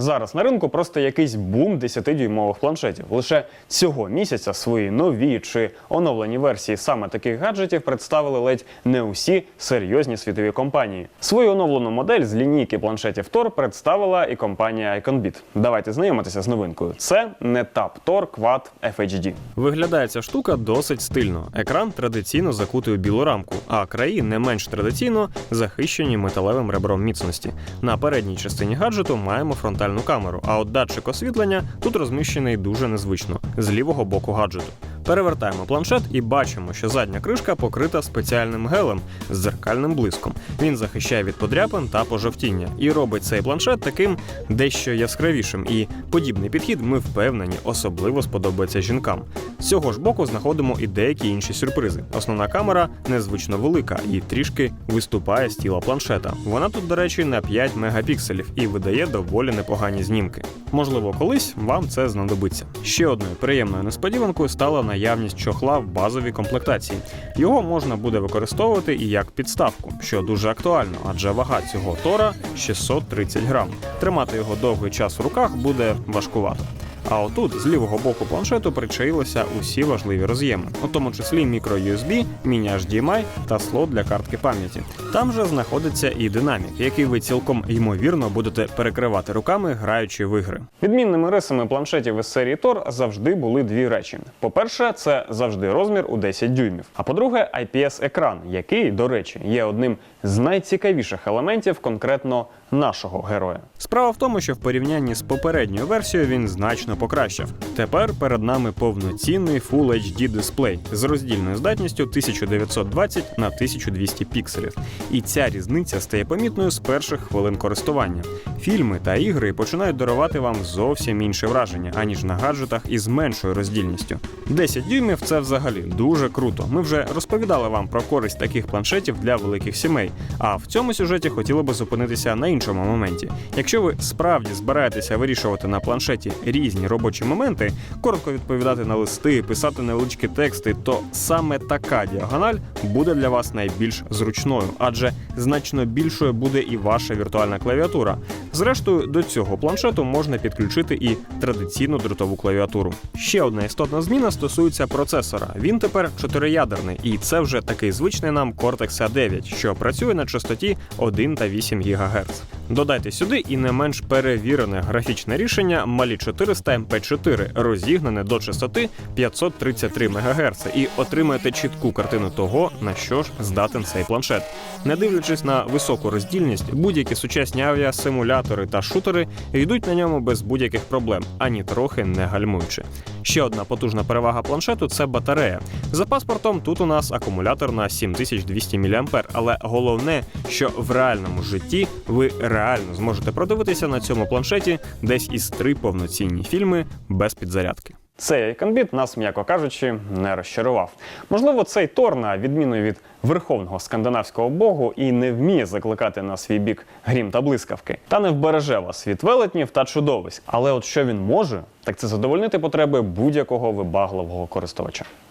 Зараз на ринку просто якийсь бум 10-дюймових планшетів. Лише цього місяця свої нові чи оновлені версії саме таких гаджетів представили ледь не усі серйозні світові компанії. Свою оновлену модель з лінійки планшетів Tor представила і компанія IconBit. Давайте знайомитися з новинкою. Це NetApp Tor Quad FHD. Виглядає ця штука досить стильно. Екран традиційно закутує білу рамку, а краї не менш традиційно захищені металевим ребром міцності. На передній частині гаджету маємо фронтальну камеру, а от датчик освітлення тут розміщений дуже незвично з лівого боку гаджету. Перевертаємо планшет і бачимо, що задня кришка покрита спеціальним гелем з дзеркальним блиском. Він захищає від подряпин та пожовтіння і робить цей планшет таким дещо яскравішим. І подібний підхід, ми впевнені, особливо сподобається жінкам. З цього ж боку знаходимо і деякі інші сюрпризи. Основна камера незвично велика і трішки виступає з тіла планшета. Вона тут, до речі, на 5 мегапікселів і видає доволі непогані знімки. Можливо, колись вам це знадобиться. Ще одною приємною несподіванкою стала наявність чохла в базовій комплектації. Його можна буде використовувати і як підставку, що дуже актуально, адже вага цього тора 630 грам. Тримати його довгий час в руках буде важкувато. А отут з лівого боку планшету причаїлися усі важливі роз'єми, у тому числі мікро-USB, міні-HDMI та слот для картки пам'яті. Там же знаходиться і динамік, який ви цілком ймовірно будете перекривати руками, граючи в ігри. Відмінними рисами планшетів із серії Tor завжди були дві речі: по-перше, це завжди розмір у 10 дюймів. А по-друге, IPS-екран, який, до речі, є одним з найцікавіших елементів конкретно нашого героя. Справа в тому, що в порівнянні з попередньою версією він значно покращив. Тепер перед нами повноцінний Full HD дисплей з роздільною здатністю 1920 на 1200 пікселів. І ця різниця стає помітною з перших хвилин користування. Фільми та ігри починають дарувати вам зовсім інше враження, аніж на гаджетах із меншою роздільністю. 10 дюймів це взагалі дуже круто. Ми вже розповідали вам про користь таких планшетів для великих сімей. А в цьому сюжеті хотіло би зупинитися на іншому моменті. Якщо ви справді збираєтеся вирішувати на планшеті різні робочі моменти, коротко відповідати на листи, писати невеличкі тексти, то саме така діагональ буде для вас найбільш зручною, адже значно більшою буде і ваша віртуальна клавіатура. Зрештою, до цього планшету можна підключити і традиційну дротову клавіатуру. Ще одна істотна зміна стосується процесора. Він тепер чотириядерний, і це вже такий звичний нам Cortex A9, що працює на частоті 1 та 8 ГГц. Додайте сюди і не менш перевірене графічне рішення Малі 400 MP4, розігнане до частоти 533 МГц, і отримаєте чітку картину того, на що ж здатен цей планшет. Не дивлячись на високу роздільність, будь-які сучасні авіасимулятори та шутери йдуть на ньому без будь-яких проблем, ані трохи не гальмуючи. Ще одна потужна перевага планшету це батарея. За паспортом тут у нас акумулятор на 7200 мА, але головне, що в реальному житті ви реально зможете продивитися на цьому планшеті десь із три повноцінні фільми без підзарядки. Цей комбіт нас, м'яко кажучи, не розчарував. Можливо, цей Тор, на відміну від верховного скандинавського богу, і не вміє закликати на свій бік грім та блискавки, та не вбереже вас від велетнів та чудовиськ. Але от що він може, так це задовольнити потреби будь-якого вибагливого користувача.